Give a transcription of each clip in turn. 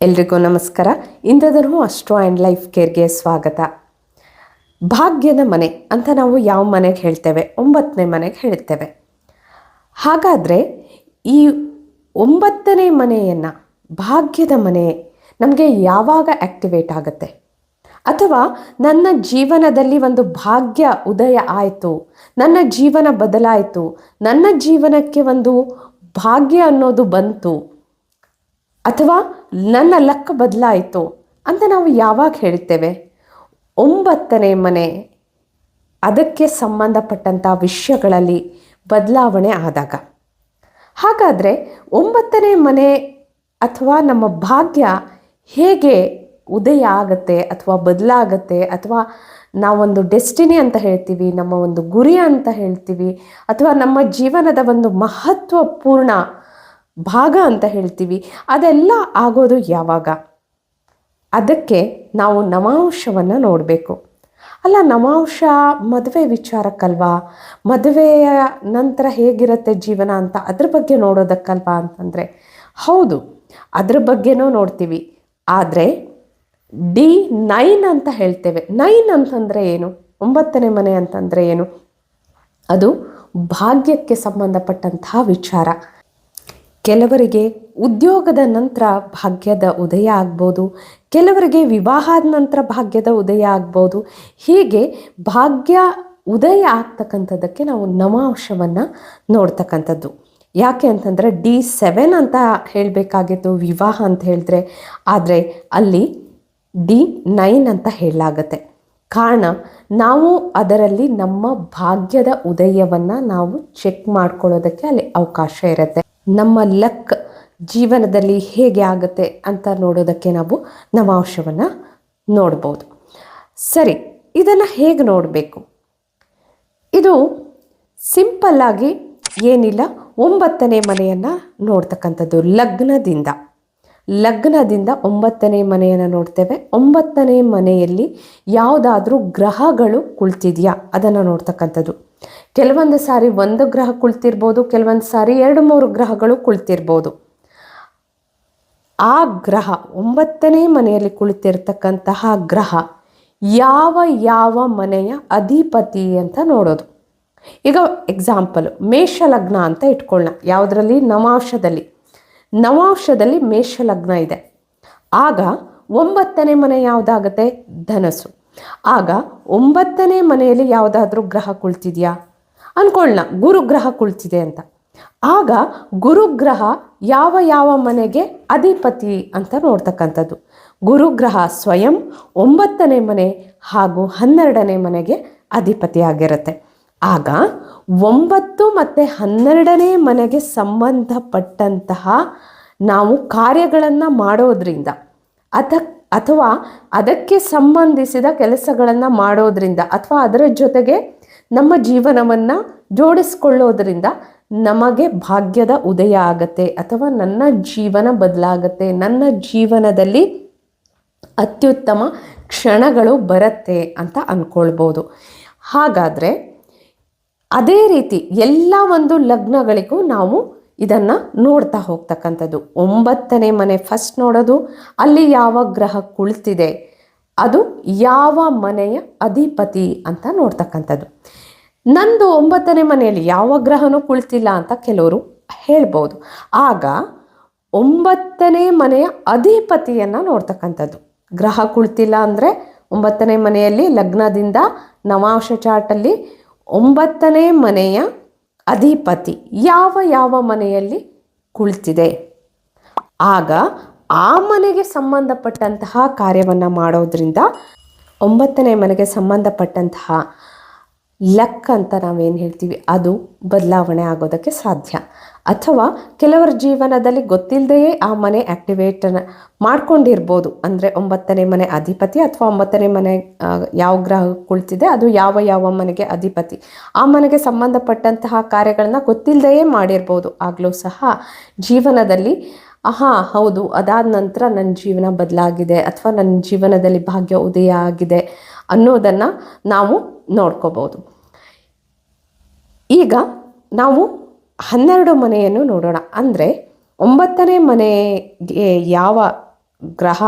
ಎಲ್ರಿಗೂ ನಮಸ್ಕಾರ. Indradharma astro and life ಕೇರ್ಗೆ ಸ್ವಾಗತ. ಭಾಗ್ಯದ ಮನೆ ಅಂತ ನಾವು ಯಾವ ಮನೆಗೆ ಹೇಳ್ತೇವೆ? ಒಂಬತ್ತನೇ ಮನೆಗೆ ಹೇಳ್ತೇವೆ. ಹಾಗಾದರೆ ಈ ಒಂಬತ್ತನೇ ಮನೆಯನ್ನು ಭಾಗ್ಯದ ಮನೆ ನಮಗೆ ಯಾವಾಗ ಆ್ಯಕ್ಟಿವೇಟ್ ಆಗುತ್ತೆ? ಅಥವಾ ನನ್ನ ಜೀವನದಲ್ಲಿ ಒಂದು ಭಾಗ್ಯ ಉದಯ ಆಯಿತು, ನನ್ನ ಜೀವನ ಬದಲಾಯಿತು, ನನ್ನ ಜೀವನಕ್ಕೆ ಒಂದು ಭಾಗ್ಯ ಅನ್ನೋದು ಬಂತು ಅಥವಾ ನನ್ನ ಲಕ್ ಬದಲಾಯಿತು ಅಂತ ನಾವು ಯಾವಾಗ ಹೇಳ್ತೇವೆ? ಒಂಬತ್ತನೇ ಮನೆ. ಅದಕ್ಕೆ ಸಂಬಂಧಪಟ್ಟಂಥ ವಿಷಯಗಳಲ್ಲಿ ಬದಲಾವಣೆ ಆದಾಗ. ಹಾಗಾದರೆ ಒಂಬತ್ತನೇ ಮನೆ ಅಥವಾ ನಮ್ಮ ಭಾಗ್ಯ ಹೇಗೆ ಉದಯ ಆಗುತ್ತೆ ಅಥವಾ ಬದಲಾಗತ್ತೆ ಅಥವಾ ನಾವೊಂದು ಡೆಸ್ಟಿನಿ ಅಂತ ಹೇಳ್ತೀವಿ, ನಮ್ಮ ಒಂದು ಗುರಿ ಅಂತ ಹೇಳ್ತೀವಿ ಅಥವಾ ನಮ್ಮ ಜೀವನದ ಒಂದು ಮಹತ್ವಪೂರ್ಣ ಭಾಗ ಅಂತ ಹೇಳ್ತೀವಿ. ಅದೆಲ್ಲ ಆಗೋದು ಯಾವಾಗ? ಅದಕ್ಕೆ ನಾವು ನವಾಂಶವನ್ನು ನೋಡಬೇಕು. ಅಲ್ಲ ನವಾಂಶ ಮದುವೆ ವಿಚಾರಕ್ಕಲ್ವಾ? ಮದುವೆಯ ನಂತರ ಹೇಗಿರುತ್ತೆ ಜೀವನ ಅಂತ ಅದ್ರ ಬಗ್ಗೆ ನೋಡೋದಕ್ಕಲ್ವಾ ಅಂತಂದರೆ, ಹೌದು, ಅದ್ರ ಬಗ್ಗೆನೂ ನೋಡ್ತೀವಿ. ಆದರೆ, ಡಿ ನೈನ್ ಅಂತ ಹೇಳ್ತೇವೆ. ನೈನ್ ಅಂತಂದರೆ ಏನು? ಒಂಬತ್ತನೇ ಮನೆ ಅಂತಂದರೆ ಏನು? ಅದು ಭಾಗ್ಯಕ್ಕೆ ಸಂಬಂಧಪಟ್ಟಂತಹ ವಿಚಾರ. ಕೆಲವರಿಗೆ ಉದ್ಯೋಗದ ನಂತರ ಭಾಗ್ಯದ ಉದಯ ಆಗ್ಬೋದು, ಕೆಲವರಿಗೆ ವಿವಾಹದ ನಂತರ ಭಾಗ್ಯದ ಉದಯ ಆಗ್ಬೋದು. ಹೀಗೆ ಭಾಗ್ಯ ಉದಯ ಆಗ್ತಕ್ಕಂಥದ್ದಕ್ಕೆ ನಾವು ನವಾಂಶವನ್ನು ನೋಡ್ತಕ್ಕಂಥದ್ದು. ಯಾಕೆ ಅಂತಂದರೆ ಡಿ ಸೆವೆನ್ ಅಂತ ಹೇಳಬೇಕಾಗಿತ್ತು ವಿವಾಹ ಅಂತ ಹೇಳಿದ್ರೆ. ಆದರೆ ಅಲ್ಲಿ ಡಿ ನೈನ್ ಅಂತ ಹೇಳಲಾಗತ್ತೆ. ಕಾರಣ ನಾವು ಅದರಲ್ಲಿ ನಮ್ಮ ಭಾಗ್ಯದ ಉದಯವನ್ನು ನಾವು ಚೆಕ್ ಮಾಡ್ಕೊಳ್ಳೋದಕ್ಕೆ ಅಲ್ಲಿ ಅವಕಾಶ ಇರುತ್ತೆ. ನಮ್ಮ ಲಕ್ ಜೀವನದಲ್ಲಿ ಹೇಗೆ ಆಗುತ್ತೆ ಅಂತ ನೋಡೋದಕ್ಕೆ ನಾವು ನವಾಂಶವನ್ನು ನೋಡ್ಬೋದು. ಸರಿ, ಇದನ್ನು ಹೇಗೆ ನೋಡಬೇಕು? ಇದು ಸಿಂಪಲ್ಲಾಗಿ ಏನಿಲ್ಲ, ಒಂಬತ್ತನೇ ಮನೆಯನ್ನು ನೋಡ್ತಕ್ಕಂಥದ್ದು ಲಗ್ನದಿಂದ. ಲಗ್ನದಿಂದ ಒಂಬತ್ತನೇ ಮನೆಯನ್ನು ನೋಡ್ತೇವೆ. ಒಂಬತ್ತನೇ ಮನೆಯಲ್ಲಿ ಯಾವುದಾದ್ರೂ ಗ್ರಹಗಳು ಕುಳಿತಿದೆಯಾ? ಅದನ್ನು ನೋಡ್ತಕ್ಕಂಥದ್ದು. ಕೆಲವೊಂದು ಸಾರಿ ಒಂದು ಗ್ರಹ ಕುಳಿತಿರ್ಬೋದು, ಕೆಲವೊಂದು ಸಾರಿ ಎರಡು ಮೂರು ಗ್ರಹಗಳು ಕುಳಿತಿರ್ಬೋದು. ಆ ಗ್ರಹ ಒಂಬತ್ತನೇ ಮನೆಯಲ್ಲಿ ಕುಳಿತಿರ್ತಕ್ಕಂತಹ ಗ್ರಹ ಯಾವ ಯಾವ ಮನೆಯ ಅಧಿಪತಿ ಅಂತ ನೋಡೋದು. ಈಗ ಎಕ್ಸಾಂಪಲ್ ಮೇಷಲಗ್ನ ಅಂತ ಇಟ್ಕೊಳ್ಳೋಣ ಯಾವುದರಲ್ಲಿ? ನವಾಂಶದಲ್ಲಿ. ನವಾಂಶದಲ್ಲಿ ಮೇಷಲಗ್ನ ಇದೆ. ಆಗ ಒಂಬತ್ತನೇ ಮನೆ ಯಾವುದಾಗುತ್ತೆ? ಧನಸ್ಸು. ಆಗ ಒಂಬತ್ತನೇ ಮನೆಯಲ್ಲಿ ಯಾವುದಾದ್ರೂ ಗ್ರಹ ಕುಳಿತಿದೆಯಾ? ಗುರು ಗುರುಗ್ರಹ ಕುಳಿತಿದೆ ಅಂತ. ಆಗ ಗುರುಗ್ರಹ ಯಾವ ಯಾವ ಮನೆಗೆ ಅಧಿಪತಿ ಅಂತ ನೋಡ್ತಕ್ಕಂಥದ್ದು. ಗುರುಗ್ರಹ ಸ್ವಯಂ ಒಂಬತ್ತನೇ ಮನೆ ಹಾಗೂ ಹನ್ನೆರಡನೇ ಮನೆಗೆ ಅಧಿಪತಿಯಾಗಿರುತ್ತೆ ಆಗ ಒಂಬತ್ತು ಮತ್ತು ಹನ್ನೆರಡನೇ ಮನೆಗೆ ಸಂಬಂಧಪಟ್ಟಂತಹ ನಾವು ಕಾರ್ಯಗಳನ್ನು ಮಾಡೋದ್ರಿಂದ ಅಥ ಅಥವಾ ಅದಕ್ಕೆ ಸಂಬಂಧಿಸಿದ ಕೆಲಸಗಳನ್ನು ಮಾಡೋದರಿಂದ ಅಥವಾ ಅದರ ಜೊತೆಗೆ ನಮ್ಮ ಜೀವನವನ್ನು ಜೋಡಿಸ್ಕೊಳ್ಳೋದ್ರಿಂದ ನಮಗೆ ಭಾಗ್ಯದ ಉದಯ ಆಗತ್ತೆ ಅಥವಾ ನನ್ನ ಜೀವನ ಬದಲಾಗತ್ತೆ, ನನ್ನ ಜೀವನದಲ್ಲಿ ಅತ್ಯುತ್ತಮ ಕ್ಷಣಗಳು ಬರುತ್ತೆ ಅಂತ ಅಂದ್ಕೊಳ್ಬೋದು ಹಾಗಾದರೆ ಅದೇ ರೀತಿ ಎಲ್ಲ ಒಂದು ಲಗ್ನಗಳಿಗೂ ನಾವು ಇದನ್ನು ನೋಡ್ತಾ ಹೋಗ್ತಕ್ಕಂಥದ್ದು. ಒಂಬತ್ತನೇ ಮನೆ ಫಸ್ಟ್ ನೋಡೋದು, ಅಲ್ಲಿ ಯಾವ ಗ್ರಹ ಕುಳಿತಿದೆ, ಅದು ಯಾವ ಮನೆಯ ಅಧಿಪತಿ ಅಂತ ನೋಡ್ತಕ್ಕಂಥದ್ದು. ನಂದು ಒಂಬತ್ತನೇ ಮನೆಯಲ್ಲಿ ಯಾವ ಗ್ರಹನೂ ಕುಳಿತಿಲ್ಲ ಅಂತ ಕೆಲವರು ಹೇಳ್ಬೋದು. ಆಗ ಒಂಬತ್ತನೇ ಮನೆಯ ಅಧಿಪತಿಯನ್ನು ನೋಡ್ತಕ್ಕಂಥದ್ದು. ಗ್ರಹ ಕುಳಿತಿಲ್ಲ ಅಂದರೆ ಒಂಬತ್ತನೇ ಮನೆಯಲ್ಲಿ ಲಗ್ನದಿಂದ ನವಾಂಶ ಚಾರ್ಟಲ್ಲಿ ಒಂಬತ್ತನೇ ಮನೆಯ ಅಧಿಪತಿ ಯಾವ ಯಾವ ಮನೆಯಲ್ಲಿ ಕುಳಿತಿದೆ. ಆಗ ಆ ಮನೆಗೆ ಸಂಬಂಧಪಟ್ಟಂತಹ ಕಾರ್ಯವನ್ನು ಮಾಡೋದ್ರಿಂದ ಒಂಬತ್ತನೇ ಮನೆಗೆ ಸಂಬಂಧಪಟ್ಟಂತಹ ಲಕ್ ಅಂತ ನಾವೇನು ಹೇಳ್ತೀವಿ, ಅದು ಬದಲಾವಣೆ ಆಗೋದಕ್ಕೆ ಸಾಧ್ಯ. ಅಥವಾ ಕೆಲವರ ಜೀವನದಲ್ಲಿ ಗೊತ್ತಿಲ್ಲದೆಯೇ ಆ ಮನೆ ಆ್ಯಕ್ಟಿವೇಟ್ ಮಾಡ್ಕೊಂಡಿರ್ಬೋದು. ಅಂದರೆ ಒಂಬತ್ತನೇ ಮನೆ ಅಧಿಪತಿ ಅಥವಾ ಒಂಬತ್ತನೇ ಮನೆ ಯಾವ ಗ್ರಹ ಕುಳಿತಿದೆ, ಅದು ಯಾವ ಯಾವ ಮನೆಗೆ ಅಧಿಪತಿ. ಆ ಮನೆಗೆ ಸಂಬಂಧಪಟ್ಟಂತಹ ಕಾರ್ಯಗಳನ್ನ ಗೊತ್ತಿಲ್ಲದೆಯೇ ಮಾಡಿರ್ಬೋದು. ಆಗಲೂ ಸಹ ಜೀವನದಲ್ಲಿ, ಆಹಾ, ಹೌದು, ಅದಾದ ನಂತರ ನನ್ನ ಜೀವನ ಬದಲಾಗಿದೆ ಅಥವಾ ನನ್ನ ಜೀವನದಲ್ಲಿ ಭಾಗ್ಯ ಉದಯ ಆಗಿದೆ ಅನ್ನೋದನ್ನು ನಾವು ನೋಡ್ಕೋಬೋದು. ಈಗ ನಾವು ಹನ್ನೆರಡು ಮನೆಯನ್ನು ನೋಡೋಣ. ಅಂದರೆ ಒಂಬತ್ತನೇ ಮನೆಗೆ ಯಾವ ಗ್ರಹ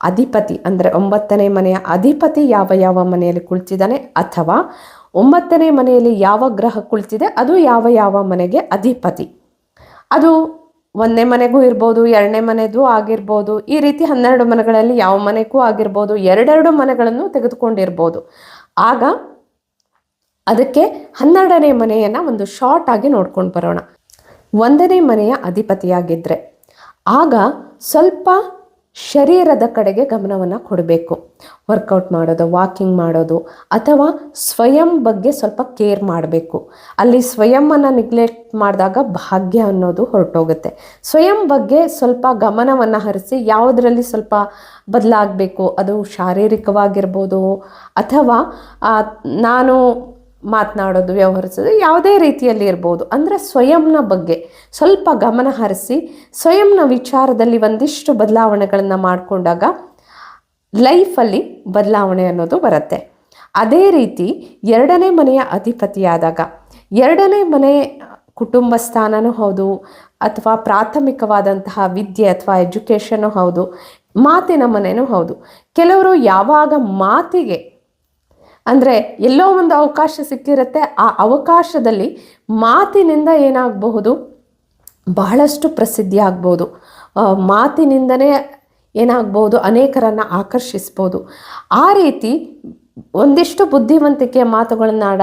ಅಧಿಪತಿ, ಅಂದರೆ ಒಂಬತ್ತನೇ ಮನೆಯ ಅಧಿಪತಿ ಯಾವ ಯಾವ ಮನೆಯಲ್ಲಿ ಕುಳಿತಿದ್ದಾನೆ ಅಥವಾ ಒಂಬತ್ತನೇ ಮನೆಯಲ್ಲಿ ಯಾವ ಗ್ರಹ ಕುಳಿತಿದೆ, ಅದು ಯಾವ ಯಾವ ಮನೆಗೆ ಅಧಿಪತಿ? ಅದು ಒಂದನೇ ಮನೆಗೂ ಇರ್ಬೋದು, ಎರಡನೇ ಮನೆದು ಆಗಿರ್ಬೋದು, ಈ ರೀತಿ ಹನ್ನೆರಡು ಮನೆಗಳಲ್ಲಿ ಯಾವ ಮನೆಗೂ ಆಗಿರ್ಬೋದು, ಎರಡೆರಡು ಮನೆಗಳನ್ನು ತೆಗೆದುಕೊಂಡಿರ್ಬೋದು. ಆಗ ಅದಕ್ಕೆ ಹನ್ನೆರಡನೇ ಮನೆಯನ್ನು ಒಂದು ಶಾರ್ಟ್ ಆಗಿ ನೋಡ್ಕೊಂಡು ಬರೋಣ. ಒಂದನೇ ಮನೆಯ ಅಧಿಪತಿಯಾಗಿದ್ದರೆ ಆಗ ಸ್ವಲ್ಪ ಶರೀರದ ಕಡೆಗೆ ಗಮನವನ್ನು ಕೊಡಬೇಕು. ವರ್ಕೌಟ್ ಮಾಡೋದು ವಾಕಿಂಗ್ ಮಾಡೋದು, ಅಥವಾ ಸ್ವಯಂ ಬಗ್ಗೆ ಸ್ವಲ್ಪ ಕೇರ್ ಮಾಡಬೇಕು. ಅಲ್ಲಿ ಸ್ವಯಂವನ್ನು ನೆಗ್ಲೆಕ್ಟ್ ಮಾಡಿದಾಗ ಭಾಗ್ಯ ಅನ್ನೋದು ಹೊರಟೋಗುತ್ತೆ. ಸ್ವಯಂ ಬಗ್ಗೆ ಸ್ವಲ್ಪ ಗಮನವನ್ನು ಹರಿಸಿ ಯಾವುದರಲ್ಲಿ ಸ್ವಲ್ಪ ಬದಲಾಗಬೇಕು, ಅದು ಶಾರೀರಿಕವಾಗಿರ್ಬೋದು, ಅಥವಾ ನಾನು ಮಾತನಾಡೋದು, ವ್ಯವಹರಿಸೋದು ಯಾವುದೇ ರೀತಿಯಲ್ಲಿ ಇರ್ಬೋದು. ಅಂದರೆ ಸ್ವಯಂನ ಬಗ್ಗೆ ಸ್ವಲ್ಪ ಗಮನ ಹರಿಸಿ, ಸ್ವಯಂನ ವಿಚಾರದಲ್ಲಿ ಒಂದಿಷ್ಟು ಬದಲಾವಣೆಗಳನ್ನು ಮಾಡಿಕೊಂಡಾಗ ಲೈಫಲ್ಲಿ ಬದಲಾವಣೆ ಅನ್ನೋದು ಬರುತ್ತೆ. ಅದೇ ರೀತಿ ಎರಡನೇ ಮನೆಯ ಅಧಿಪತಿಯಾದಾಗ, ಎರಡನೇ ಮನೆ ಕುಟುಂಬ ಸ್ಥಾನನೂ ಹೌದು, ಅಥವಾ ಪ್ರಾಥಮಿಕವಾದಂತಹ ವಿದ್ಯೆ ಅಥವಾ ಎಜುಕೇಷನ್ನು ಹೌದು, ಮಾತಿನ ಮನೆಯೂ ಹೌದು. ಕೆಲವರು ಯಾವಾಗ ಮಾತಿಗೆ ಅಂದರೆ ಎಲ್ಲೋ ಒಂದು ಅವಕಾಶ ಸಿಕ್ಕಿರುತ್ತೆ. ಆ ಅವಕಾಶದಲ್ಲಿ ಮಾತಿನಿಂದ ಏನಾಗಬಹುದು? ಬಹಳಷ್ಟು ಪ್ರಸಿದ್ಧಿ ಆಗ್ಬೋದು ಮಾತಿನಿಂದನೇ ಏನಾಗ್ಬೋದು ಅನೇಕರನ್ನು ಆಕರ್ಷಿಸ್ಬೋದು. ಆ ರೀತಿ ಒಂದಿಷ್ಟು ಬುದ್ಧಿವಂತಿಕೆಯ ಮಾತುಗಳನ್ನಾಡ,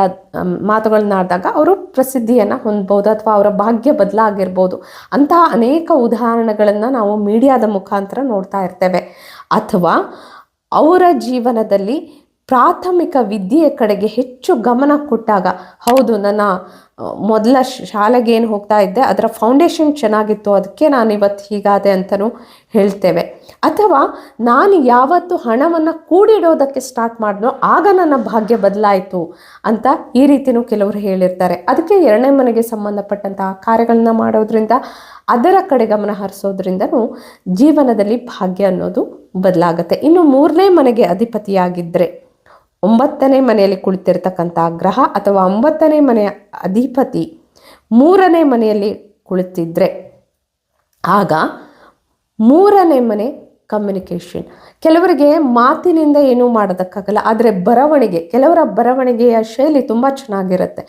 ಮಾತುಗಳನ್ನಾಡಿದಾಗ ಅವರು ಪ್ರಸಿದ್ಧಿಯನ್ನು ಹೊಂದ್ಬೋದು ಅಥವಾ ಅವರ ಭಾಗ್ಯ ಬದಲಾಗಿರ್ಬೋದು. ಅಂತಹ ಅನೇಕ ಉದಾಹರಣೆಗಳನ್ನು ನಾವು ಮೀಡಿಯಾದ ಮುಖಾಂತರ ನೋಡ್ತಾ ಇರ್ತೇವೆ. ಅಥವಾ ಅವರ ಜೀವನದಲ್ಲಿ ಪ್ರಾಥಮಿಕ ವಿದ್ಯೆಯ ಕಡೆಗೆ ಹೆಚ್ಚು ಗಮನ ಕೊಟ್ಟಾಗ, ಹೌದು, ನನ್ನ ಮೊದಲ ಶಾಲೆಗೆ ಏನು ಹೋಗ್ತಾ ಇದ್ದೆ, ಅದರ ಫೌಂಡೇಶನ್ ಚೆನ್ನಾಗಿತ್ತು, ಅದಕ್ಕೆ ನಾನು ಇವತ್ತು ಹೀಗಾದೆ ಅಂತಲೂ ಹೇಳ್ತೇವೆ. ಅಥವಾ ನಾನು ಯಾವತ್ತು ಹಣವನ್ನು ಕೂಡಿಡೋದಕ್ಕೆ ಸ್ಟಾರ್ಟ್ ಮಾಡಿದ್ನೋ, ಆಗ ನನ್ನ ಭಾಗ್ಯ ಬದಲಾಯಿತು ಅಂತ ಈ ರೀತಿನೂ ಕೆಲವರು ಹೇಳಿರ್ತಾರೆ. ಅದಕ್ಕೆ ಎರಡನೇ ಮನೆಗೆ ಸಂಬಂಧಪಟ್ಟಂತಹ ಕಾರ್ಯಗಳನ್ನ ಮಾಡೋದ್ರಿಂದ, ಅದರ ಕಡೆ ಗಮನ ಹರಿಸೋದ್ರಿಂದನೂ ಜೀವನದಲ್ಲಿ ಭಾಗ್ಯ ಅನ್ನೋದು ಬದಲಾಗುತ್ತೆ. ಇನ್ನು ಮೂರನೇ ಮನೆಗೆ ಅಧಿಪತಿಯಾಗಿದ್ದರೆ ಒಂಬತ್ತನೇ ಮನೆಯಲ್ಲಿ ಕುಳಿತಿರ್ತಕ್ಕಂಥ ಗ್ರಹ ಅಥವಾ ಒಂಬತ್ತನೇ ಮನೆಯ ಅಧಿಪತಿ ಮೂರನೇ ಮನೆಯಲ್ಲಿ ಕುಳಿತಿದ್ರೆ ಆಗ ಮೂರನೇ ಮನೆ ಕಮ್ಯುನಿಕೇಷನ್ ಕೆಲವರಿಗೆ ಮಾತಿನಿಂದ ಏನೂ ಮಾಡೋದಕ್ಕಾಗಲ್ಲ, ಆದರೆ ಬರವಣಿಗೆ, ಕೆಲವರ ಬರವಣಿಗೆಯ ಶೈಲಿ ತುಂಬ ಚೆನ್ನಾಗಿರುತ್ತೆ.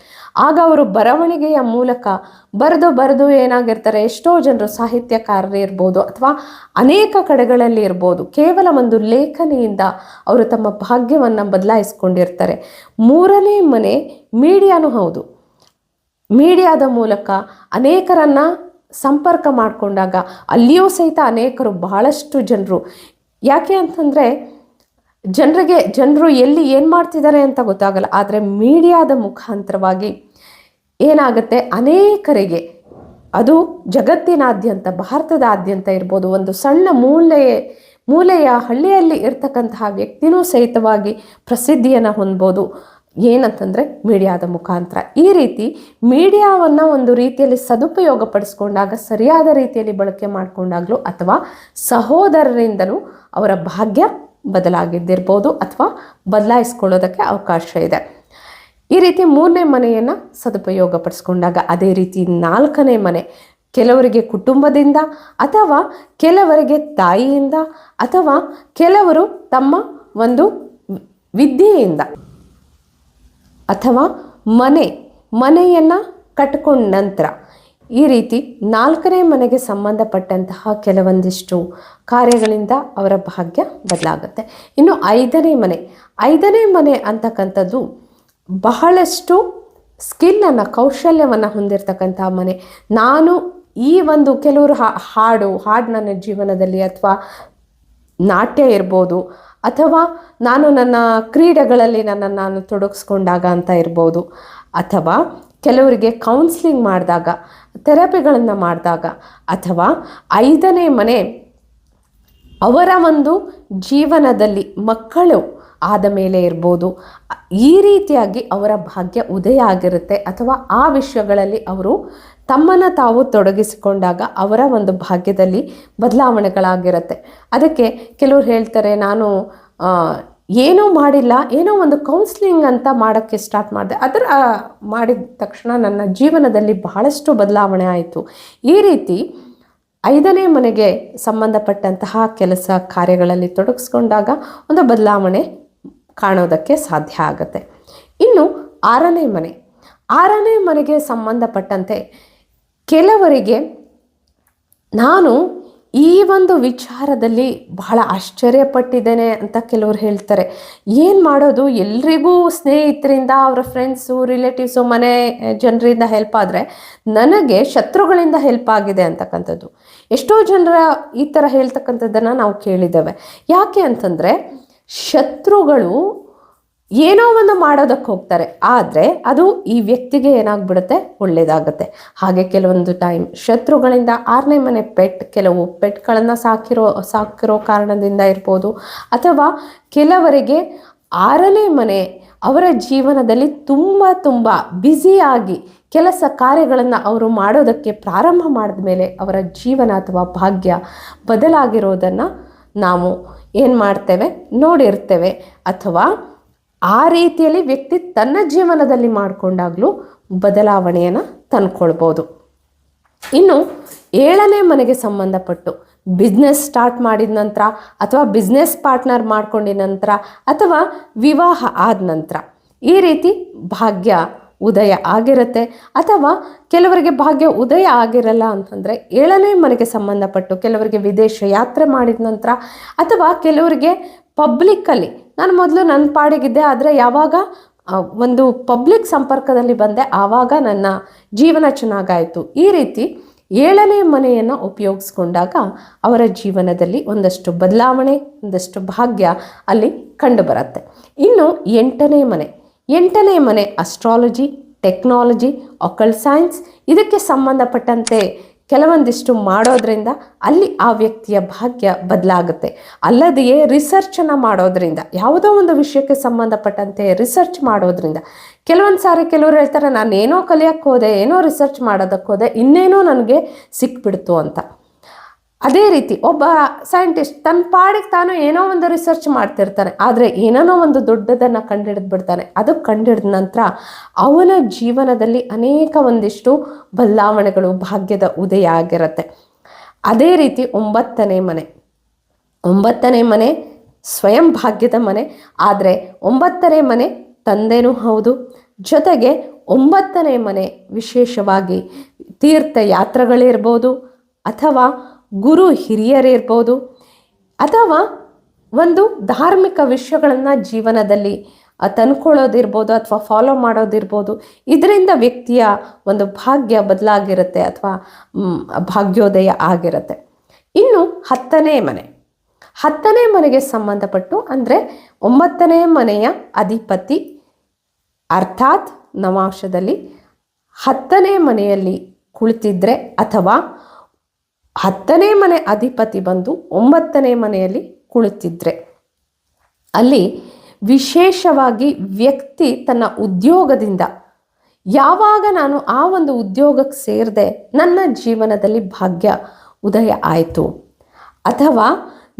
ಆಗ ಅವರು ಬರವಣಿಗೆಯ ಮೂಲಕ ಬರೆದು ಬರೆದು ಏನಾಗಿರ್ತಾರೆ, ಎಷ್ಟೋ ಜನರು ಸಾಹಿತ್ಯಕಾರರು ಇರ್ಬೋದು ಅಥವಾ ಅನೇಕ ಕಡೆಗಳಲ್ಲಿ ಇರ್ಬೋದು. ಕೇವಲ ಒಂದು ಲೇಖನಿಯಿಂದ ಅವರು ತಮ್ಮ ಭಾಗ್ಯವನ್ನು ಬದಲಾಯಿಸ್ಕೊಂಡಿರ್ತಾರೆ. ಮೂರನೇ ಮನೆ ಮೀಡಿಯಾನೂ ಹೌದು. ಮೀಡಿಯಾದ ಮೂಲಕ ಅನೇಕರನ್ನ ಸಂಪರ್ಕ ಮಾಡಿಕೊಂಡಾಗ ಅಲ್ಲಿಯೂ ಸಹಿತ ಅನೇಕರು ಬಹಳಷ್ಟು ಜನರು. ಯಾಕೆ ಅಂತಂದರೆ ಜನರಿಗೆ, ಜನರು ಎಲ್ಲಿ ಏನು ಮಾಡ್ತಿದ್ದಾರೆ ಅಂತ ಗೊತ್ತಾಗಲ್ಲ. ಆದರೆ ಮೀಡಿಯಾದ ಮುಖಾಂತರವಾಗಿ ಏನಾಗುತ್ತೆ? ಅನೇಕರಿಗೆ ಅದು ಜಗತ್ತಿನಾದ್ಯಂತ, ಭಾರತದಾದ್ಯಂತ ಇರ್ಬೋದು, ಒಂದು ಸಣ್ಣ ಮೂಲೆಯ ಮೂಲೆಯ ಹಳ್ಳಿಯಲ್ಲಿ ಇರ್ತಕ್ಕಂತಹ ವ್ಯಕ್ತಿನೂ ಸಹಿತವಾಗಿ ಪ್ರಸಿದ್ಧಿಯನ್ನು ಹೊಂದ್ಬೋದು. ಏನಂತಂದರೆ ಮೀಡಿಯಾದ ಮುಖಾಂತರ. ಈ ರೀತಿ ಮೀಡಿಯಾವನ್ನು ಒಂದು ರೀತಿಯಲ್ಲಿ ಸದುಪಯೋಗ ಪಡಿಸ್ಕೊಂಡಾಗ ಸರಿಯಾದ ರೀತಿಯಲ್ಲಿ ಬಳಕೆ ಮಾಡಿಕೊಂಡಾಗಲೂ ಅಥವಾ ಸಹೋದರರಿಂದಲೂ ಅವರ ಭಾಗ್ಯ ಬದಲಾಗಿದ್ದಿರ್ಬೋದು ಅಥವಾ ಬದಲಾಯಿಸ್ಕೊಳ್ಳೋದಕ್ಕೆ ಅವಕಾಶ ಇದೆ. ಈ ರೀತಿ ಮೂರನೇ ಮನೆಯನ್ನು ಸದುಪಯೋಗ ಪಡಿಸ್ಕೊಂಡಾಗ ಅದೇ ರೀತಿ ನಾಲ್ಕನೇ ಮನೆ ಕೆಲವರಿಗೆ ಕುಟುಂಬದಿಂದ ಅಥವಾ ಕೆಲವರಿಗೆ ತಾಯಿಯಿಂದ ಅಥವಾ ಕೆಲವರು ತಮ್ಮ ಒಂದು ವಿದ್ಯೆಯಿಂದ. ಅಥವಾ ಮನೆ, ಮನೆಯನ್ನು ಕಟ್ಕೊಂಡ ನಂತರ ಈ ರೀತಿ ನಾಲ್ಕನೇ ಮನೆಗೆ ಸಂಬಂಧಪಟ್ಟಂತಹ ಕೆಲವೊಂದಿಷ್ಟು ಕಾರ್ಯಗಳಿಂದ ಅವರ ಭಾಗ್ಯ ಬದಲಾಗುತ್ತೆ. ಇನ್ನು ಐದನೇ ಮನೆ ಐದನೇ ಮನೆ ಅಂತಕ್ಕಂಥದ್ದು ಬಹಳಷ್ಟು ಸ್ಕಿಲ್ಲನ್ನು ಕೌಶಲ್ಯವನ್ನು ಹೊಂದಿರತಕ್ಕಂಥ ಮನೆ. ನಾನು ಈ ಒಂದು ಕೆಲವರು ಹಾಡು ಹಾಡು ನನ್ನ ಜೀವನದಲ್ಲಿ ಅಥವಾ ನಾಟ್ಯ ಇರ್ಬೋದು ಅಥವಾ ನಾನು ನನ್ನ ಕ್ರೀಡೆಗಳಲ್ಲಿ ನನ್ನನ್ನು ನಾನು ತೊಡಗಿಸ್ಕೊಂಡಾಗ ಅಂತ ಇರ್ಬೋದು. ಅಥವಾ ಕೆಲವರಿಗೆ ಕೌನ್ಸ್ಲಿಂಗ್ ಮಾಡಿದಾಗ ಥೆರಪಿಗಳನ್ನು ಮಾಡಿದಾಗ, ಅಥವಾ ಐದನೇ ಮನೆ ಅವರ ಒಂದು ಜೀವನದಲ್ಲಿ ಮಕ್ಕಳು ಆದ ಮೇಲೆ ಇರ್ಬೋದು. ಈ ರೀತಿಯಾಗಿ ಅವರ ಭಾಗ್ಯ ಉದಯ ಆಗಿರುತ್ತೆ. ಅಥವಾ ಆ ವಿಷಯಗಳಲ್ಲಿ ಅವರು ತಮ್ಮನ್ನು ತಾವು ತೊಡಗಿಸಿಕೊಂಡಾಗ ಅವರ ಒಂದು ಭಾಗ್ಯದಲ್ಲಿ ಬದಲಾವಣೆಗಳಾಗಿರುತ್ತೆ. ಅದಕ್ಕೆ ಕೆಲವ್ರು ಹೇಳ್ತಾರೆ, ನಾನು ಏನೂ ಮಾಡಿಲ್ಲ, ಏನೋ ಒಂದು ಕೌನ್ಸ್ಲಿಂಗ್ ಅಂತ ಮಾಡೋಕ್ಕೆ ಸ್ಟಾರ್ಟ್ ಮಾಡಿದೆ. ಅದರ ಮಾಡಿದ ತಕ್ಷಣ ನನ್ನ ಜೀವನದಲ್ಲಿ ಬಹಳಷ್ಟು ಬದಲಾವಣೆ ಆಯಿತು. ಈ ರೀತಿ ಐದನೇ ಮನೆಗೆ ಸಂಬಂಧಪಟ್ಟಂತಹ ಕೆಲಸ ಕಾರ್ಯಗಳಲ್ಲಿ ತೊಡಗಿಸ್ಕೊಂಡಾಗ ಒಂದು ಬದಲಾವಣೆ ಕಾಣೋದಕ್ಕೆ ಸಾಧ್ಯ ಆಗುತ್ತೆ. ಇನ್ನು ಆರನೇ ಮನೆ. ಆರನೇ ಮನೆಗೆ ಸಂಬಂಧಪಟ್ಟಂತೆ ಕೆಲವರಿಗೆ ನಾನು ಈ ಒಂದು ವಿಚಾರದಲ್ಲಿ ಬಹಳ ಆಶ್ಚರ್ಯಪಟ್ಟಿದ್ದೇನೆ ಅಂತ ಕೆಲವರು ಹೇಳ್ತಾರೆ. ಏನು ಮಾಡೋದು? ಎಲ್ರಿಗೂ ಸ್ನೇಹಿತರಿಂದ, ಅವರ ಫ್ರೆಂಡ್ಸು ರಿಲೇಟಿವ್ಸು ಮನೆ ಜನರಿಂದ ಹೆಲ್ಪ್ ಆದರೆ ನನಗೆ ಶತ್ರುಗಳಿಂದ ಹೆಲ್ಪ್ ಆಗಿದೆ ಅಂತಕ್ಕಂಥದ್ದು. ಎಷ್ಟೋ ಜನರ ಈ ಥರ ಹೇಳ್ತಕ್ಕಂಥದ್ದನ್ನು ನಾವು ಕೇಳಿದ್ದೇವೆ. ಯಾಕೆ ಅಂತಂದರೆ ಶತ್ರುಗಳು ಏನೋ ಒಂದು ಮಾಡೋದಕ್ಕೆ ಹೋಗ್ತಾರೆ, ಆದರೆ ಅದು ಈ ವ್ಯಕ್ತಿಗೆ ಏನಾಗ್ಬಿಡುತ್ತೆ? ಒಳ್ಳೇದಾಗುತ್ತೆ. ಹಾಗೆ ಕೆಲವೊಂದು ಟೈಮ್ ಶತ್ರುಗಳಿಂದ ಆರನೇ ಮನೆ ಪೆಟ್, ಕೆಲವು ಪೆಟ್ಗಳನ್ನು ಸಾಕಿರೋ ಸಾಕಿರೋ ಕಾರಣದಿಂದ ಇರ್ಬೋದು, ಅಥವಾ ಕೆಲವರಿಗೆ ಆರನೇ ಮನೆ ಅವರ ಜೀವನದಲ್ಲಿ ತುಂಬ ತುಂಬ ಬ್ಯುಸಿಯಾಗಿ ಕೆಲಸ ಕಾರ್ಯಗಳನ್ನು ಅವರು ಮಾಡೋದಕ್ಕೆ ಪ್ರಾರಂಭ ಮಾಡಿದ ಮೇಲೆ ಅವರ ಜೀವನ ಅಥವಾ ಭಾಗ್ಯ ಬದಲಾಗಿರೋದನ್ನು ನಾವು ಏನು ಮಾಡ್ತೇವೆ? ನೋಡಿರ್ತೇವೆ. ಅಥವಾ ಆ ರೀತಿಯಲ್ಲಿ ವ್ಯಕ್ತಿ ತನ್ನ ಜೀವನದಲ್ಲಿ ಮಾಡಿಕೊಂಡಾಗಲೂ ಬದಲಾವಣೆಯನ್ನು ತಂದ್ಕೊಳ್ಬೋದು. ಇನ್ನು ಏಳನೇ ಮನೆಗೆ ಸಂಬಂಧಪಟ್ಟು ಬಿಸ್ನೆಸ್ ಸ್ಟಾರ್ಟ್ ಮಾಡಿದ ನಂತರ ಅಥವಾ ಬಿಸ್ನೆಸ್ ಪಾರ್ಟ್ನರ್ ಮಾಡ್ಕೊಂಡಿದ ನಂತರ ಅಥವಾ ವಿವಾಹ ಆದ ನಂತರ ಈ ರೀತಿ ಭಾಗ್ಯ ಉದಯ ಆಗಿರುತ್ತೆ. ಅಥವಾ ಕೆಲವರಿಗೆ ಭಾಗ್ಯ ಉದಯ ಆಗಿರಲ್ಲ ಅಂತಂದರೆ ಏಳನೇ ಮನೆಗೆ ಸಂಬಂಧಪಟ್ಟು ಕೆಲವರಿಗೆ ವಿದೇಶ ಯಾತ್ರೆ ಮಾಡಿದ ನಂತರ ಅಥವಾ ಕೆಲವರಿಗೆ ಪಬ್ಲಿಕ್ಕಲ್ಲಿ ನಾನು ಮೊದಲು ನನ್ನ ಪಾಡಿಗಿದ್ದೆ, ಆದರೆ ಯಾವಾಗ ಒಂದು ಪಬ್ಲಿಕ್ ಸಂಪರ್ಕದಲ್ಲಿ ಬಂದೆ, ಆವಾಗ ನನ್ನ ಜೀವನ ಚೆನ್ನಾಗಾಯಿತು ಈ ರೀತಿ ಏಳನೇ ಮನೆಯನ್ನು ಉಪಯೋಗಿಸ್ಕೊಂಡಾಗ ಅವರ ಜೀವನದಲ್ಲಿ ಒಂದಷ್ಟು ಬದಲಾವಣೆ, ಒಂದಷ್ಟು ಭಾಗ್ಯ ಅಲ್ಲಿ ಕಂಡುಬರುತ್ತೆ. ಇನ್ನು ಎಂಟನೇ ಮನೆ. ಎಂಟನೇ ಮನೆ ಅಸ್ಟ್ರಾಲಜಿ ಟೆಕ್ನಾಲಜಿ ಒಕಲ್ ಸೈನ್ಸ್ ಇದಕ್ಕೆ ಸಂಬಂಧಪಟ್ಟಂತೆ ಕೆಲವೊಂದಿಷ್ಟು ಮಾಡೋದ್ರಿಂದ ಅಲ್ಲಿ ಆ ವ್ಯಕ್ತಿಯ ಭಾಗ್ಯ ಬದಲಾಗುತ್ತೆ. ಅಲ್ಲದೆಯೇ ರಿಸರ್ಚನ್ನು ಮಾಡೋದ್ರಿಂದ, ಯಾವುದೋ ಒಂದು ವಿಷಯಕ್ಕೆ ಸಂಬಂಧಪಟ್ಟಂತೆ ರಿಸರ್ಚ್ ಮಾಡೋದ್ರಿಂದ, ಕೆಲವೊಂದು ಸಾರಿ ಕೆಲವರು ಹೇಳ್ತಾರೆ ನಾನು ಏನೋ ಕಲಿಯೋಕ್ಕೆ ಹೋದೆ, ಏನೋ ರಿಸರ್ಚ್ ಮಾಡೋದಕ್ಕೆ ಹೋದೆ ಇನ್ನೇನೋ ನನಗೆ ಸಿಕ್ಬಿಡ್ತು ಅಂತ. ಅದೇ ರೀತಿ ಒಬ್ಬ ಸೈಂಟಿಸ್ಟ್ ತನ್ನ ಪಾಡಿಗೆ ತಾನು ಏನೋ ಒಂದು ರಿಸರ್ಚ್ ಮಾಡ್ತಿರ್ತಾನೆ, ಆದರೆ ಏನೇನೋ ಒಂದು ದೊಡ್ಡದನ್ನು ಕಂಡುಹಿಡಿದು ಬಿಡ್ತಾನೆ. ಅದು ಕಂಡುಹಿಡಿದ ನಂತರ ಅವನ ಜೀವನದಲ್ಲಿ ಅನೇಕ ಒಂದಿಷ್ಟು ಬದಲಾವಣೆಗಳು ಭಾಗ್ಯದ ಉದಯ ಆಗಿರುತ್ತೆ. ಅದೇ ರೀತಿ ಒಂಬತ್ತನೇ ಮನೆ ಒಂಬತ್ತನೇ ಮನೆ ಸ್ವಯಂ ಭಾಗ್ಯದ ಮನೆ, ಆದರೆ ಒಂಬತ್ತನೇ ಮನೆ ತಂದೆನೂ ಹೌದು. ಜೊತೆಗೆ ಒಂಬತ್ತನೇ ಮನೆ ವಿಶೇಷವಾಗಿ ತೀರ್ಥಯಾತ್ರೆಗಳಿರ್ಬೋದು ಅಥವಾ ಗುರು ಹಿರಿಯರಿರ್ಬೋದು ಅಥವಾ ಒಂದು ಧಾರ್ಮಿಕ ವಿಷಯಗಳನ್ನು ಜೀವನದಲ್ಲಿ ತಂದ್ಕೊಳ್ಳೋದಿರ್ಬೋದು ಅಥವಾ ಫಾಲೋ ಮಾಡೋದಿರ್ಬೋದು, ಇದರಿಂದ ವ್ಯಕ್ತಿಯ ಒಂದು ಭಾಗ್ಯ ಬದಲಾಗಿರುತ್ತೆ ಅಥವಾ ಭಾಗ್ಯೋದಯ ಆಗಿರುತ್ತೆ. ಇನ್ನು ಹತ್ತನೇ ಮನೆ. ಹತ್ತನೇ ಮನೆಗೆ ಸಂಬಂಧಪಟ್ಟು ಅಂದರೆ ಒಂಬತ್ತನೇ ಮನೆಯ ಅಧಿಪತಿ ಅರ್ಥಾತ್ ನವಾಂಶದಲ್ಲಿ ಹತ್ತನೇ ಮನೆಯಲ್ಲಿ ಕುಳಿತಿದ್ರೆ ಅಥವಾ ಹತ್ತನೇ ಮನೆ ಅಧಿಪತಿ ಬಂದು ಒಂಬತ್ತನೇ ಮನೆಯಲ್ಲಿ ಕುಳಿತಿದ್ರೆ. ಅಲ್ಲಿ ವಿಶೇಷವಾಗಿ ವ್ಯಕ್ತಿ ತನ್ನ ಉದ್ಯೋಗದಿಂದ ಯಾವಾಗ ನಾನು ಆ ಒಂದು ಉದ್ಯೋಗಕ್ಕೆ ಸೇರಿದೆ ನನ್ನ ಜೀವನದಲ್ಲಿ ಭಾಗ್ಯ, ಉದಯ ಆಯಿತು. ಅಥವಾ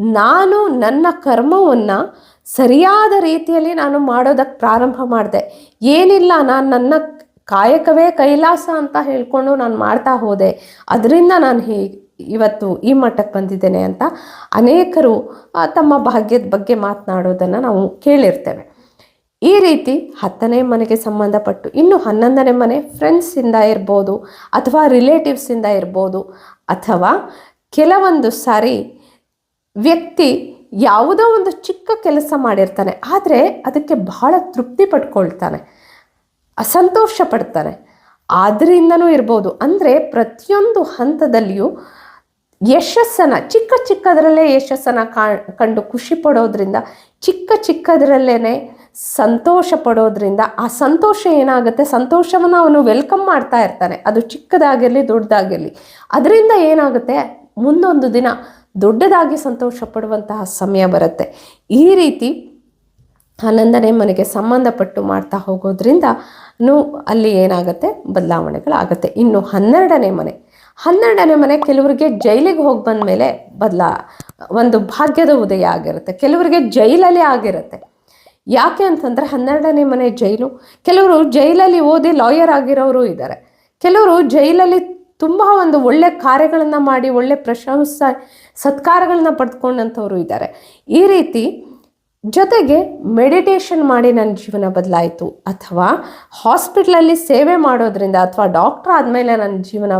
ನಾನು ನನ್ನ ಕರ್ಮವನ್ನು ಸರಿಯಾದ ರೀತಿಯಲ್ಲಿ ನಾನು ಮಾಡೋದಕ್ಕೆ ಪ್ರಾರಂಭ ಮಾಡಿದೆ. ಏನಿಲ್ಲ, ನಾನು ನನ್ನ ಕಾಯಕವೇ ಕೈಲಾಸ ಅಂತ ಹೇಳ್ಕೊಂಡು ನಾನು ಮಾಡ್ತಾ ಹೋದೆ. ಅದರಿಂದ ನಾನು ಹೀಗೆ ಇವತ್ತು ಈ ಮಟ್ಟಕ್ಕೆ ಬಂದಿದ್ದೇನೆ ಅಂತ ಅನೇಕರು ತಮ್ಮ ಭಾಗ್ಯದ ಬಗ್ಗೆ ಮಾತನಾಡೋದನ್ನು ನಾವು ಕೇಳಿರ್ತೇವೆ. ಈ ರೀತಿ ಹತ್ತನೇ ಮನೆಗೆ ಸಂಬಂಧಪಟ್ಟು ಇನ್ನು ಹನ್ನೊಂದನೇ ಮನೆ ಫ್ರೆಂಡ್ಸಿಂದ ಇರ್ಬೋದು ಅಥವಾ ರಿಲೇಟಿವ್ಸಿಂದ ಇರ್ಬೋದು ಅಥವಾ ಕೆಲವೊಂದು ಸಾರಿ ವ್ಯಕ್ತಿ ಯಾವುದೋ ಒಂದು ಚಿಕ್ಕ ಕೆಲಸ ಮಾಡಿರ್ತಾನೆ, ಆದರೆ ಅದಕ್ಕೆ ಬಹಳ ತೃಪ್ತಿ ಪಡ್ಕೊಳ್ತಾನೆ, ಅಸಂತೋಷ ಪಡ್ತಾನೆ. ಆದ್ದರಿಂದನೂ ಇರ್ಬೋದು. ಅಂದರೆ ಪ್ರತಿಯೊಂದು ಹಂತದಲ್ಲಿಯೂ ಯಶಸ್ಸನ್ನು, ಚಿಕ್ಕ ಚಿಕ್ಕದರಲ್ಲೇ ಯಶಸ್ಸನ್ನು ಕಂಡು ಖುಷಿ ಪಡೋದ್ರಿಂದ, ಚಿಕ್ಕ ಚಿಕ್ಕದರಲ್ಲೇ ಸಂತೋಷ ಪಡೋದ್ರಿಂದ ಆ ಸಂತೋಷ ಏನಾಗುತ್ತೆ? ಸಂತೋಷವನ್ನು ಅವನು ವೆಲ್ಕಮ್ ಮಾಡ್ತಾ ಇರ್ತಾನೆ. ಅದು ಚಿಕ್ಕದಾಗಿರಲಿ, ದೊಡ್ಡದಾಗಿರಲಿ. ಅದರಿಂದ ಏನಾಗುತ್ತೆ? ಮುಂದೊಂದು ದಿನ ದೊಡ್ಡದಾಗಿ ಸಂತೋಷ ಪಡುವಂತಹ ಸಮಯ ಬರುತ್ತೆ. ಈ ರೀತಿ ಹನ್ನೊಂದನೇ ಮನೆಗೆ ಸಂಬಂಧಪಟ್ಟು ಮಾಡ್ತಾ ಹೋಗೋದ್ರಿಂದ ಅಲ್ಲಿ ಏನಾಗುತ್ತೆ? ಬದಲಾವಣೆಗಳಾಗುತ್ತೆ. ಇನ್ನು ಹನ್ನೆರಡನೇ ಮನೆ. ಹನ್ನೆರಡನೇ ಮನೆ ಕೆಲವರಿಗೆ ಜೈಲಿಗೆ ಹೋಗಿ ಬಂದ ಮೇಲೆ ಬದಲಾ, ಒಂದು ಭಾಗ್ಯದ ಉದಯ ಆಗಿರುತ್ತೆ. ಕೆಲವರಿಗೆ ಜೈಲಲ್ಲಿ ಆಗಿರುತ್ತೆ. ಯಾಕೆ ಅಂತಂದರೆ ಹನ್ನೆರಡನೇ ಮನೆ ಜೈಲು. ಕೆಲವರು ಜೈಲಲ್ಲಿ ಓದಿ ಲಾಯರ್ ಆಗಿರೋರು ಇದ್ದಾರೆ. ಕೆಲವರು ಜೈಲಲ್ಲಿ ತುಂಬ ಒಂದು ಒಳ್ಳೆ ಕಾರ್ಯಗಳನ್ನು ಮಾಡಿ, ಒಳ್ಳೆ ಪ್ರಶಂಸ, ಸತ್ಕಾರಗಳನ್ನ ಪಡೆದುಕೊಂಡಂಥವ್ರು ಇದ್ದಾರೆ. ಈ ರೀತಿ ಜೊತೆಗೆ ಮೆಡಿಟೇಷನ್ ಮಾಡಿ ನನ್ನ ಜೀವನ ಬದಲಾಯಿತು. ಅಥವಾ ಹಾಸ್ಪಿಟ್ಲಲ್ಲಿ ಸೇವೆ ಮಾಡೋದ್ರಿಂದ ಅಥವಾ ಡಾಕ್ಟ್ರ್ ಆದಮೇಲೆ ನನ್ನ ಜೀವನ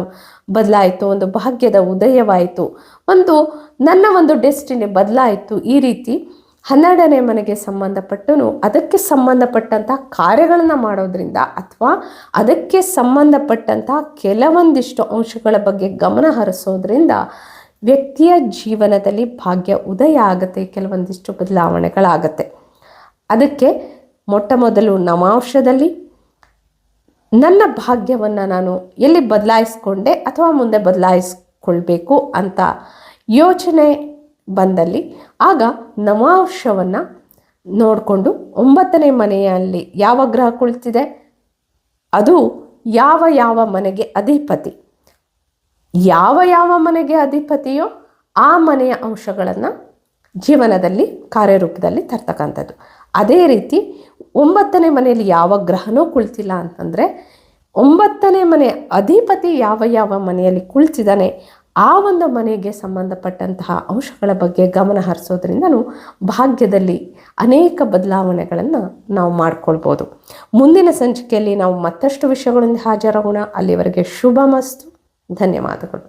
ಬದಲಾಯಿತು. ಒಂದು ಭಾಗ್ಯದ ಉದಯವಾಯಿತು. ಒಂದು ನನ್ನ ಒಂದು ಡೆಸ್ಟಿನಿ ಬದಲಾಯಿತು. ಈ ರೀತಿ ಹನ್ನೆರಡನೇ ಮನೆಗೆ ಸಂಬಂಧಪಟ್ಟನು. ಅದಕ್ಕೆ ಸಂಬಂಧಪಟ್ಟಂಥ ಕಾರ್ಯಗಳನ್ನು ಮಾಡೋದ್ರಿಂದ ಅಥವಾ ಅದಕ್ಕೆ ಸಂಬಂಧಪಟ್ಟಂಥ ಕೆಲವೊಂದಿಷ್ಟು ಅಂಶಗಳ ಬಗ್ಗೆ ಗಮನ ಹರಿಸೋದ್ರಿಂದ ವ್ಯಕ್ತಿಯ ಜೀವನದಲ್ಲಿ ಭಾಗ್ಯ ಉದಯ ಆಗುತ್ತೆ, ಕೆಲವೊಂದಿಷ್ಟು ಬದಲಾವಣೆಗಳಾಗತ್ತೆ. ಅದಕ್ಕೆ ಮೊಟ್ಟ ಮೊದಲು ನವಾಂಶದಲ್ಲಿ ನನ್ನ ಭಾಗ್ಯವನ್ನು ನಾನು ಎಲ್ಲಿ ಬದಲಾಯಿಸ್ಕೊಂಡೆ ಅಥವಾ ಮುಂದೆ ಬದಲಾಯಿಸ್ಕೊಳ್ಬೇಕು ಅಂತ ಯೋಚನೆ ಬಂದಲ್ಲಿ ಆಗ ನವಾಂಶವನ್ನು ನೋಡಿಕೊಂಡು ಒಂಬತ್ತನೇ ಮನೆಯಲ್ಲಿ ಯಾವ ಗ್ರಹ ಕುಳಿತಿದೆ? ಅದು ಯಾವ ಯಾವ ಮನೆಗೆ ಅಧಿಪತಿ? ಯಾವ ಯಾವ ಮನೆಗೆ ಅಧಿಪತಿಯೋ ಆ ಮನೆಯ ಅಂಶಗಳನ್ನು ಜೀವನದಲ್ಲಿ, ಕಾರ್ಯರೂಪದಲ್ಲಿ ತರ್ತಕ್ಕಂಥದ್ದು. ಅದೇ ರೀತಿ ಒಂಬತ್ತನೇ ಮನೆಯಲ್ಲಿ ಯಾವ ಗ್ರಹನೂ ಕುಳಿತಿಲ್ಲ ಅಂತಂದರೆ, ಒಂಬತ್ತನೇ ಮನೆ ಅಧಿಪತಿ ಯಾವ ಯಾವ ಮನೆಯಲ್ಲಿ ಕುಳಿತಿದ್ದಾನೆ, ಆ ಒಂದು ಮನೆಗೆ ಸಂಬಂಧಪಟ್ಟಂತಹ ಅಂಶಗಳ ಬಗ್ಗೆ ಗಮನ ಹರಿಸೋದ್ರಿಂದನೂ ಭಾಗ್ಯದಲ್ಲಿ ಅನೇಕ ಬದಲಾವಣೆಗಳನ್ನು ನಾವು ಮಾಡಿಕೊಳ್ಬೋದು. ಮುಂದಿನ ಸಂಚಿಕೆಯಲ್ಲಿ ನಾವು ಮತ್ತಷ್ಟು ವಿಷಯಗಳಿಂದ ಹಾಜರಾಗೋಣ. ಅಲ್ಲಿವರೆಗೆ ಶುಭ ಮಸ್ತು ಧನ್ಯವಾದಗಳು